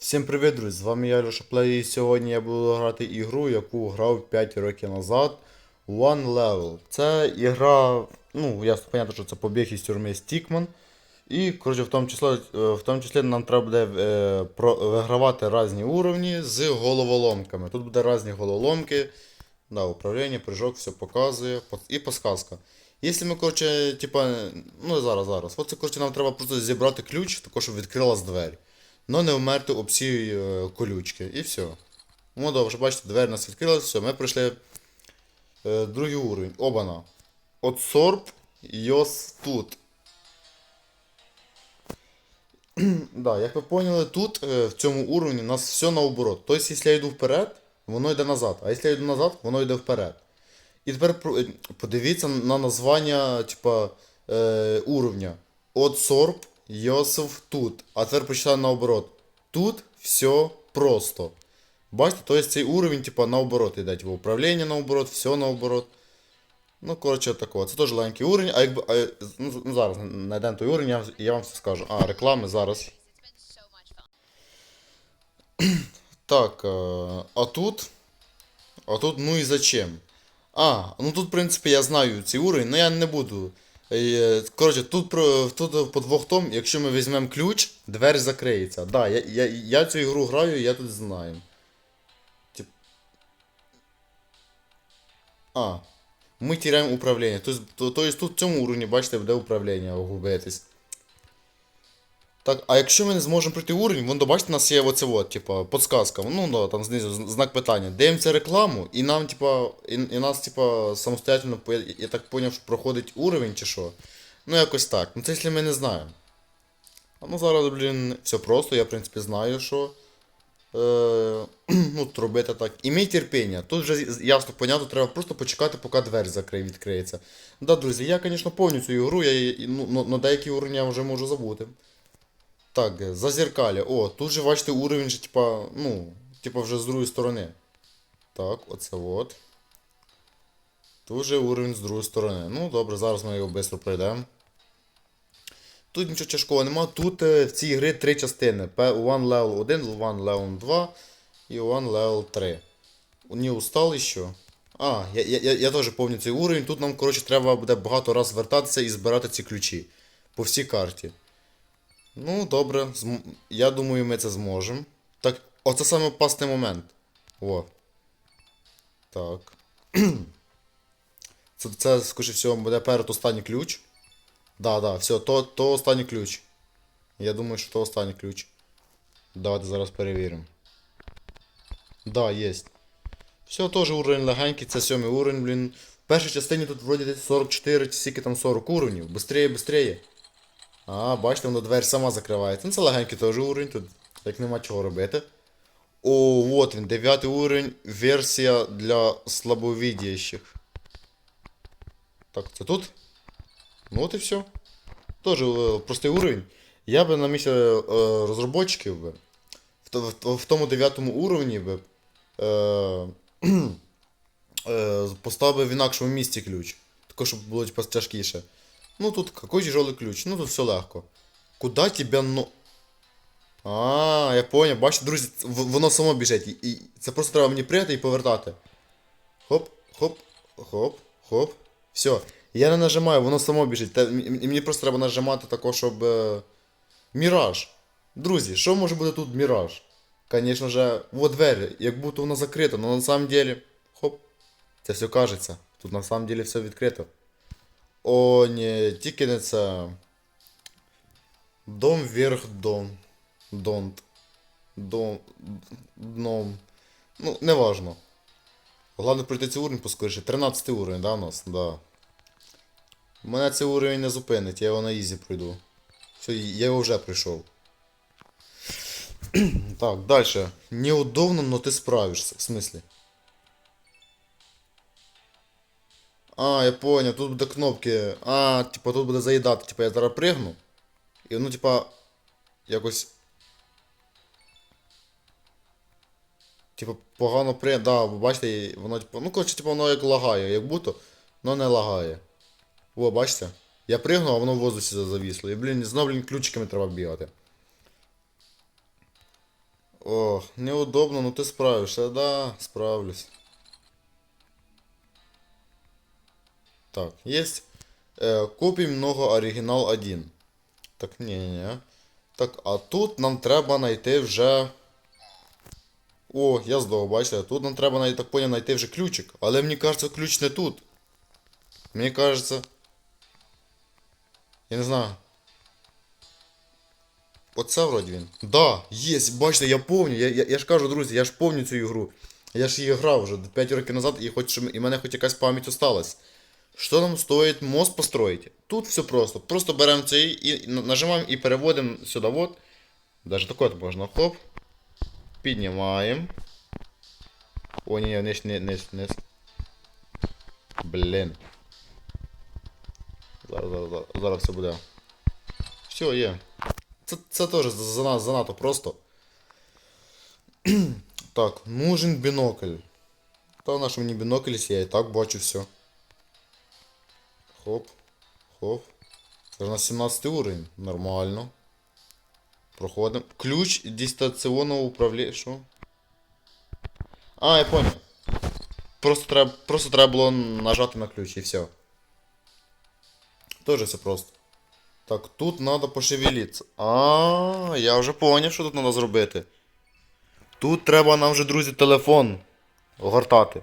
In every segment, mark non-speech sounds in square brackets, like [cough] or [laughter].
Всім привіт, друзі! З вами я Леша Плей, і сьогодні я буду грати ігру, яку грав 5 років назад. One Level. Це ігра, ну, ясно, понятно, що це побіг із тюрми Стікман. І, коротше, в тому числі, е, в тому числі нам треба буде е, про, вигравати різні уровні з головоломками. Тут буде різні головоломки. Да, управління, прыжок, все показує. І подсказка. Якщо ми, коротше, типа, ну зараз, зараз. От це, коротше, нам треба просто зібрати ключ, також щоб відкрилась двері. Но не вмерти об ці е, колючки. І все. Ну добре, бачите, двері нас відкрилась, все, ми пройшли е, другий уровень. Обана. От сорб йос тут. [clears throat] да, як ви поняли, тут е, в цьому уровні у нас все наоборот. Тобто, якщо я йду вперед, воно йде назад. А якщо я йду назад, воно йде вперед. І тепер е, подивіться на названня, типа, е, уровня. От сорб Йосиф тут. А тепер почитаю наоборот. Тут все просто. Бачите, тобто цей уровень, типа, наоборот йде. Типа, управління наоборот, все наоборот. Ну, коротше, такого. Це теж легенький уровень, а якби. А, ну, ну, зараз знайдемо той уровень, я, я вам все скажу. А, реклами зараз. Так, е, а тут. А тут, ну і зачем? А, ну тут, в принципі, я знаю цей уровень, але я не буду. Е, Коротше, тут, тут по двох том, якщо ми візьмемо ключ, двері закриється. Да, я, я, я цю ігру граю, я тут знаю. Тип... А. Ми тіряємо управління. Тобто, то, то, тут в цьому уровні, бачите, буде управління губитись. Так, а якщо ми не зможемо пройти уровень, вон, бачите, у нас є оце от, типа, подсказка. Ну, да, там знизу знак питання. Дивимося рекламу, і нам, типа, і, і нас, типа, самостоятельно, я, я так поняв, що проходить уровень чи що. Ну, якось так. Ну, це якщо ми не знаємо. А ну зараз, блін, все просто, я, в принципі, знаю, що. Е, [clears throat] ну, робити так. Імей терпіння. Тут вже ясно, понятно, треба просто почекати, поки двері закриє, відкриється. Да, друзі, я, звісно, повню цю ігру, я, ну, на деякі уровні я вже можу забути. Так, зазеркалье. О, тут же бачите уровень типа, ну, типа вже з другої сторони. Так, оце от. Тут же уровень з другої сторони. Ну, добре, зараз ми його швидко пройдемо. Тут нічого тяжкого нема. Тут е, в цій грі три частини. One Level 1, One Level 2 і One Level 3. Не устал ще? А, я, я, я, я теж пам'ятаю цей уровень. Тут нам, коротше, треба буде багато раз вертатися і збирати ці ключі. По всій карті. Ну, добре, я думаю, ми це зможемо. Так, оце саме опасний момент. О. Так. [clears throat] Це, це скоріше всього, буде перед останній ключ. Да, да, все, то, то останній ключ. Я думаю, що то останній ключ. Давайте зараз перевіримо. Да, есть. Все, теж уровень легенький, це сьомий уровень, блін. В першій частині тут вроді десь 44 чи скільки там 40 уровнів. Быстрее, быстрее. А, бачите, воно двері сама закривається. Ну це легенький теж уровень, тут як нема чого робити. О, вот він, дев'ятий уровень, версія для слабовидящих. Так, це тут? Ну от і все. Тоже е, простий уровень. Я би на місці е, розробників би в, в, в тому дев'ятому уровні би е, [clears throat] е, поставив в інакшому місці ключ. Також, щоб було типа, тяжкіше. Ну тут какой тяжелый ключ, ну тут все легко. Куда тебя но. А, я понял, бачите, друзі, воно само біжить. І, це просто треба мені прийти і повертати. Хоп, хоп, хоп, хоп. Все. Я не нажимаю, воно само біжить. Та, мені просто треба нажимати тако, щоб. Е... Міраж. Друзі, що може бути тут міраж? Конечно же, вот двері, як будто воно закрито, але на самом деле. Хоп. Це все кажеться. Тут на самом деле все відкрито. О, ні, тільки не це. Дом вверх дом. Донт. Дом. Дном. Ну, неважно. Головне пройти цей уровень поскоріше. 13 уровень, да, у нас? Да. Мене цей уровень не зупинить, я його на ізі пройду. Все, я його вже пройшов. [clears throat] так, далі. Неудобно, но ти справишся. В смислі? А, я понял, тут буде кнопки. А, типа тут буде заїдати. Типа я зараз пригну. І воно, типа. Якось. Типа погано при. Да, ви бачите, воно типа. Ну, коротше, типа воно як лагає, як будто, но не лагає. О, бачите? Я пригнув, а воно в воздусі завісло. І, блін, знову, блін, ключиками треба бігати. Ох, неудобно, но ты справишься. Да, справлюсь. Так, есть. Э, копий много оригінал 1. Так, ні-ні-ні. Так, а тут нам треба знайти вже. О, я здох, бачите, тут нам треба, так поняв, знайти вже ключик. Але мені кажеться, ключ не тут. Мені кажеться. Я не знаю. Оце вроді він. Да, є, бачите, я помню. Я, я, я ж кажу, друзі, я ж помню цю ігру. Я ж її грав вже 5 років назад, і хоч і мене хоч якась пам'ять осталась. Що нам стоїть мост построїти? Тут все просто. Просто беремо цей і на- нажимаємо і переводимо сюди. Вот. Даже такое от можна. Хоп. Піднімаємо. О, ні, вниз, не, не, не. Блін. Зараз, зараз, зараз, зараз все буде. Все, є. Це, це теж за нас занадто просто. [clears throat] так, нужен бінокль. Та наш мені бінокль, є, я і так бачу все. Хоп. Хоп. У нас 17 уровень. Нормально. Проходимо. Ключ дистанційного управління. Що? А, я понял. Просто треба, просто треба було нажати на ключ і все. Тоже все просто. Так, тут треба пошевелитися. А, я вже поняв, що тут треба зробити. Тут треба нам вже, друзі, телефон огортати.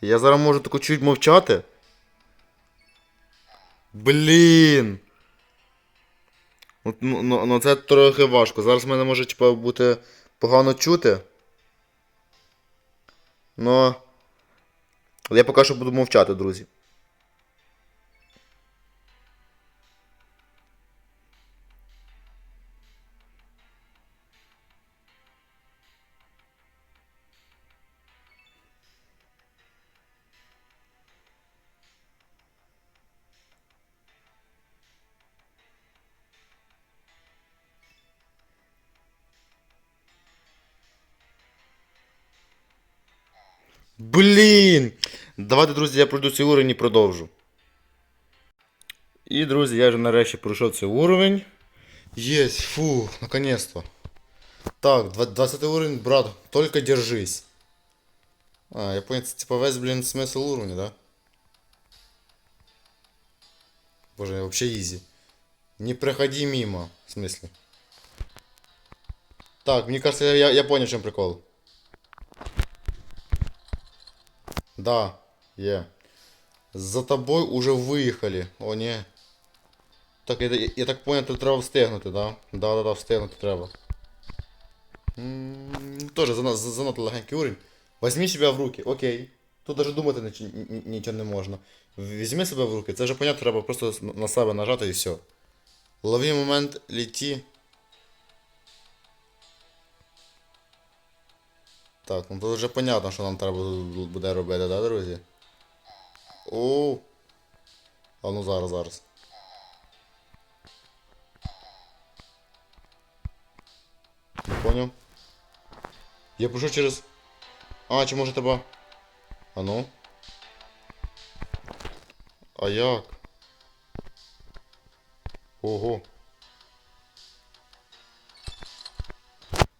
Я зараз можу таку чуть мовчати. Блін. Ну, ну, ну, ну це трохи важко. Зараз в мене може типа, бути погано чути. Но. Я поки що буду мовчати, друзі. Блін! Давайте, друзі, я пройду цей уровень і продовжу. І, друзі, я вже нарешті пройшов цей уровень. Єсть, фу, наконец-то. Так, два- 20 уровень, брат, только держись. А, я понял, це типа весь, блін, смисл уровня, да? Боже, вообще изи. Не проходи мимо, в смысле. Так, мне кажется, я, я понял, в чем прикол. Да, є. За тобой уже виїхали. О, ні. Так, я, я, я так понял, тут треба встигнути, да? Да, да, да, встигнути треба. Тоже зана- за- занадто легенький уровень. Возьми себя в руки, окей. Тут даже думати ніч- ні- ні- нічого не можна. Візьми себе в руки, це вже понятно, треба просто на себе нажати і все. Лови момент, лети. Так, ну тут вже понятно, що нам треба бу- буде робити, да, друзі? О. А ну зараз, зараз. Не поняв. Я пишу через. А, чи може тебе. А ну. А як? Ого.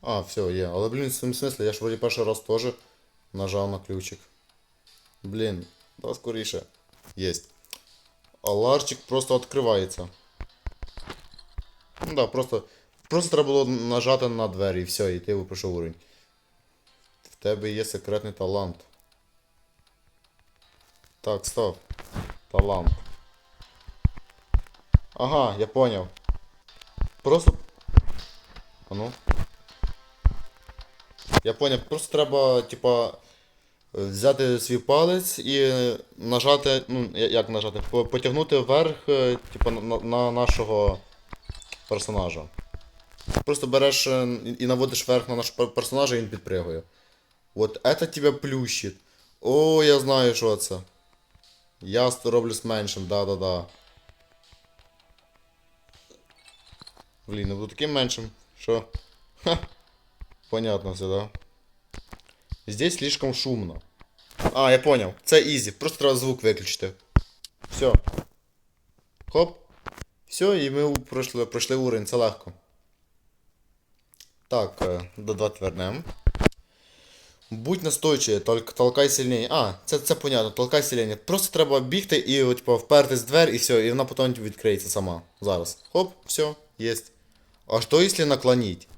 А, все, є. Але, блін, в цьому смислі, я ж вроді перший раз теж нажав на ключик. Блін, да скоріше. Єсть. А ларчик просто відкривається. Ну да, просто. Просто треба було нажати на двері і все, і ти пройшов уровень. В тебе є секретний талант. Так, стоп. Талант. Ага, я поняв. Просто. А ну. Я поняв, просто треба, типа, взяти свій палець і нажати, ну, як нажати, потягнути вверх, е, типа, на, на- на нашого персонажа. Просто береш е, і- наводиш вверх на нашого персонажа і він підпригує. От это тебе плющить. О, я знаю, що це. Я роблю з меншим, да-да-да. Блін, не буду таким меншим. Що? Ха. Понятно все, да? Здесь слишком шумно. А, я понял. Це ізі. Просто треба звук виключити. Все. Хоп. Все, і ми пройшли, пройшли уровень, це легко. Так, е, до 2 вернем. Будь настойчивий, толк, толкай сильніше. А, це, це понятно, толкай сильніше. Просто треба бігти і типу, впертись в двері і все, і вона потім відкриється сама. Зараз. Хоп, все, єсть. А що якщо наклонить?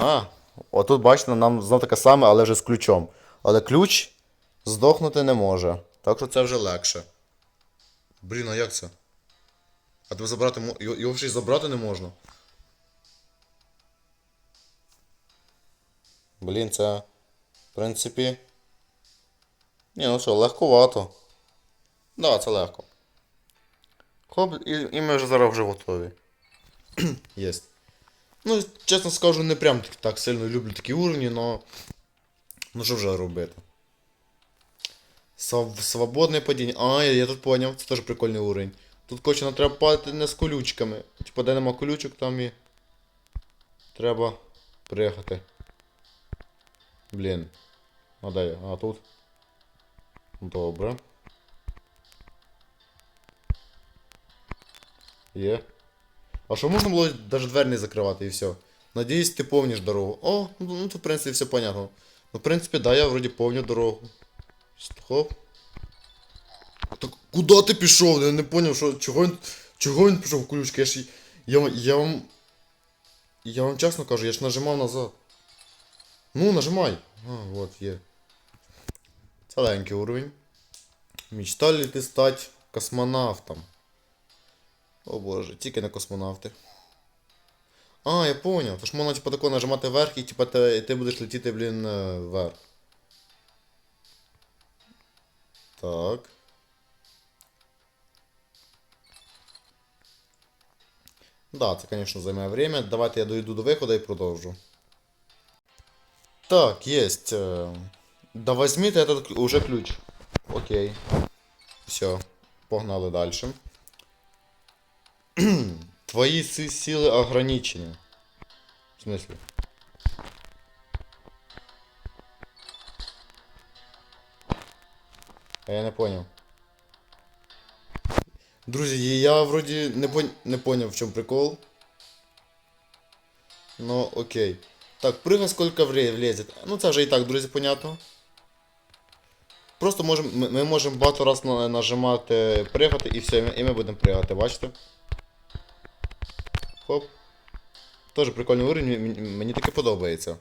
А, отут бачите, нам знов таке саме, але вже з ключом. Але ключ здохнути не може. Так що це вже легше. Блін, а як це? А тебе забрати його ще й забрати не можна. Блін, це. В принципі. Ні, ну що, легковато. Да, це легко. Хоп, і, і ми вже зараз вже готові. [clears throat] Єсть. Ну, чесно скажу, не прям так, сильно люблю такі уровні, но. Ну що вже робити? Своб- Свободне падіння. А, я, тут поняв, це теж прикольний уровень. Тут нам треба падати не з колючками. Типа, де нема колючок, там і. Треба приїхати. Блін. А де? А тут. Добре. Є. А що можна було навіть двері не закривати і все. Надіюсь, ти помниш дорогу. О, ну ну, тут в принципі все понятно. Ну, в принципі, да, я вроді помню дорогу. Хоп. Так куди ти пішов? Я не поняв, що, чого він, чого він пішов в колючки? Я ж. Я, я вам. Я вам чесно кажу, я ж нажимав назад. Ну, нажимай. А, от, є. Целенький уровень. Мечтали ти стати космонавтом. О боже, тільки не космонавти. А, я поняв. Тож можна типа тако нажимати вверх і типа ти, ти будеш летіти, блін, е, вверх. Так. Да, це, конечно, займає время. Давайте я дойду до виходу і продовжу. Так, есть. э, Да возьми ты этот уже ключ. Окей. Все. Погнали дальше. [clears throat] Твои си- силы ограничены. В смысле? А я не понял. Друзі, я вроді не, пон... не поняв, в чому прикол. Ну, окей. Так, прыгай сколько вре- влезет. Ну, це вже і так, друзі, понятно. Просто можем, ми, ми можемо багато раз на, нажимати пригати і все, і ми, і ми будемо пригати, бачите? Хоп. Тоже прикольний уровень, мені, таке подобається.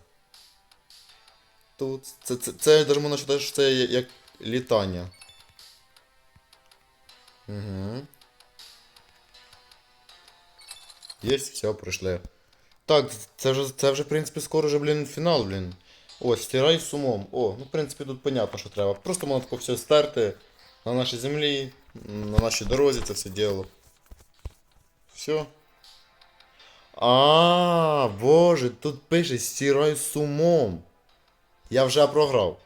Тут. Це, це, це даже можна вважати, що це як літання. Угу. Єсть, все, пройшли. Так, це вже, це вже, в принципі, скоро вже, блін, фінал, блін. Ось, стирай з умом. О, ну, в принципі, тут понятно, що треба. Просто можна все стерти на нашій землі, на нашій дорозі це все діло. Все. А, боже, тут пише стирай з умом. Я вже програв.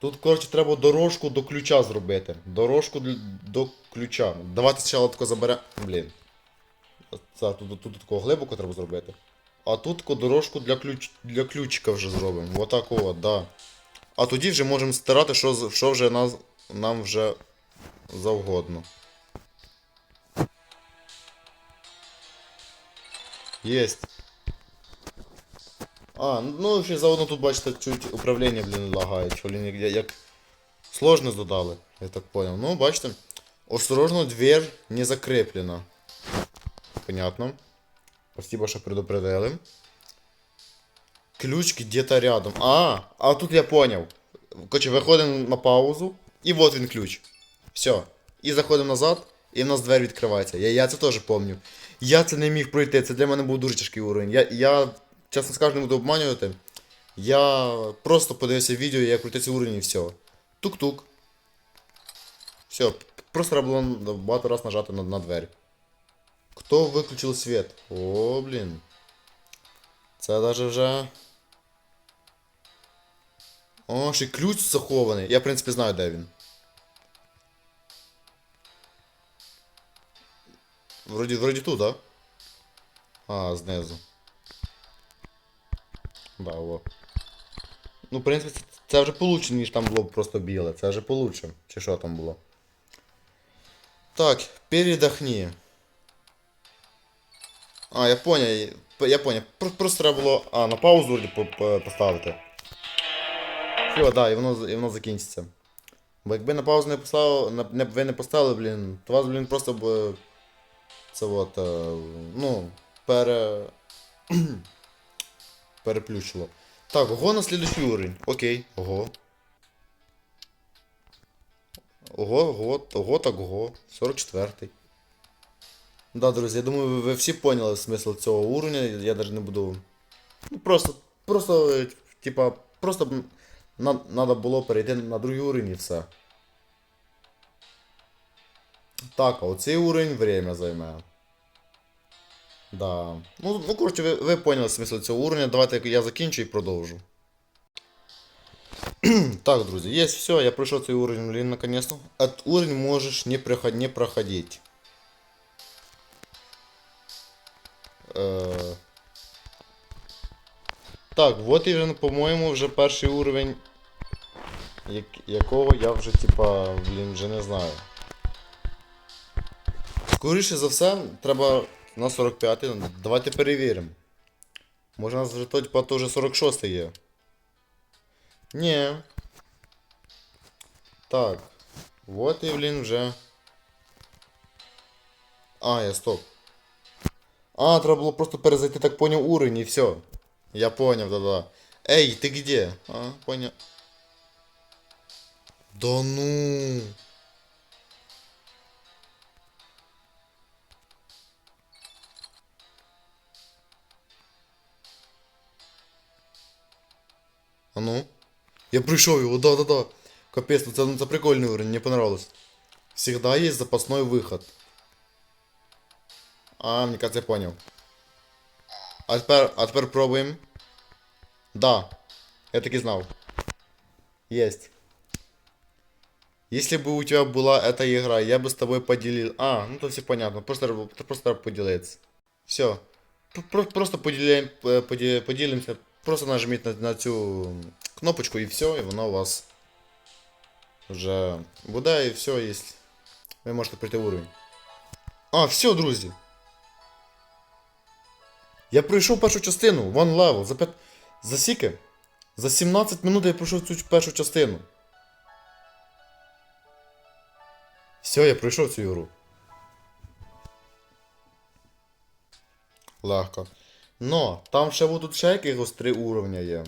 Тут, коротше, треба дорожку до ключа зробити. Дорожку до ключа. Давайте спочатку заберемо. Блін. Це, тут, тут, тут такого глибоко треба зробити. А тут дорожку для, ключ, для ключика вже зробимо. Отак от, да. А тоді вже можемо стирати, що, що вже нас, нам вже завгодно. Єсть. А, ну ще заодно тут бачите, чуть управління, блін, лагає. Що, блін, як, сложність додали, я так понял. Ну, бачите. Осторожно, дверь не закреплена. Понятно. Спасибо, что предупредили. Ключ где-то рядом. А, а тут я понял. Короче, виходимо на паузу. І вот він ключ. Все. І заходимо назад, і в нас двері відкриваються. Я, я це теж пам'ятаю. Я це не міг пройти, це для мене був дуже тяжкий уровень. Я, я чесно скажу, не буду обманювати. Я просто подивився відео, як пройти цей уровень і все. Тук-тук. Все, просто треба було багато раз нажати на, на двері. Кто выключил свет? О, блін. Це даже вже. О, ще ключ захований. Я, в принципі, знаю, де він. Вроді, вроді тут, да? А, знизу. Да, о. Ну, в принципі, це, це вже получше, ніж там було просто біле. Це вже получше. Чи що там було? Так, передохни. А, я понял. Я поняв. Просто треба було. А, на паузу вроді по- по- поставити. Все, да, і воно, і воно закінчиться. Бо якби на паузу не поставив, не, ви не поставили, блін, то вас, блін, просто б. Це от. е, ну, пере. [clears throat] переплющило. Так, ого на слідуючий уровень. Окей, ого. Ого, ого, ого, так ого. 44-й. Да, друзі, я думаю, ви, ви всі поняли смисл цього уровня, я навіть не буду. Ну просто, просто, е, типа, просто надо було перейти на другий уровень і все. Так, а оцей уровень время займе. Да. Ну, ну коротше, ви, ви поняли смисл цього уровня. Давайте я закінчу і продовжу. [clears throat] так, друзі, є все, я пройшов цей уровень, блін, наконец-то. Этот уровень можеш не, приход, не проходить. Е... Так, вот і вже, по-моєму, вже перший уровень, як, якого я вже, типа, блін, вже не знаю. Скоріше за все, треба на 45 й Давайте перевіримо. Може у нас вже то, типа, то вже 46 є. Ні. Так. Вот і, блін, вже. А, я стоп. А, треба було просто перезайти, так поняв, уровень і все. Я понял, да-да. Эй, ты где? А, понял. Да ну. А ну? Я пришел его, да-да-да. Капец, ну це, ну це прикольний уровень, мне понравилось. Всегда есть запасной выход. А, мне кажется, я понял. А тепер, а тепер пробуємо. Да. Я так и знал. Есть. Если бы у тебя была эта игра, я бы с тобой поделил. А, ну то все понятно. Просто, просто поделиться. Все. Просто поделяем, э, поде- поделимся. Просто нажміть на, на цю кнопочку і все, і воно у вас вже буде, і все, є. Ви можете пройти уровень. А, все, друзі. Я пройшов першу частину, one level, за 5... За скільки? За 17 минут я пройшов цю першу частину. Все, я пройшов цю ігру. Легко. Но, там ще будуть ще якихось три уровня є.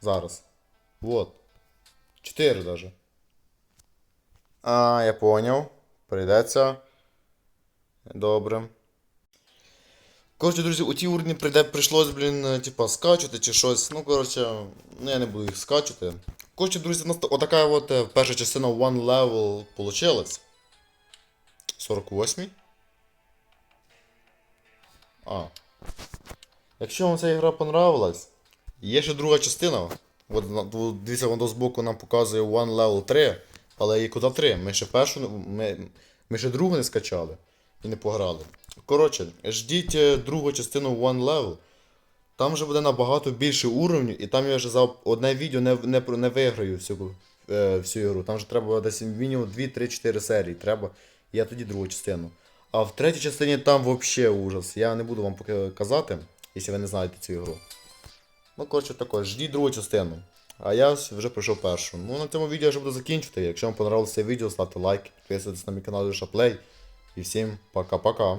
Зараз. Вот. Чотири даже. А, я поняв. Прийдеться. Добре. Коротше, друзі, у ті уровні прийде, прийшлось, блін, типа, скачувати чи щось. Ну, коротше, ну я не буду їх скачувати. Коротше, друзі, у нас отака от е, перша частина One Level получилась. 48. А. Якщо вам ця гра понравилась, є ще друга частина. От, дивіться, воно збоку нам показує One Level 3, але і куди 3? Ми ще першу, ми, ми ще другу не скачали і не пограли. Коротше, ждіть е, другу частину One Level. Там вже буде набагато більше уровнів, і там я вже за одне відео не, не, не виграю всю, е, всю ігру. Там вже треба десь мінімум 2-3-4 серії. Треба. Я тоді другу частину. А в третій частині там взагалі ужас. Я не буду вам поки казати, якщо ви не знаєте цю ігру. Ну, коротше, також, ждіть другу частину. А я вже пройшов першу. Ну, на цьому відео я вже буду закінчувати. Якщо вам подобалося це відео, ставте лайк, підписуйтесь на мій канал Душа Плей. І всім пока-пока.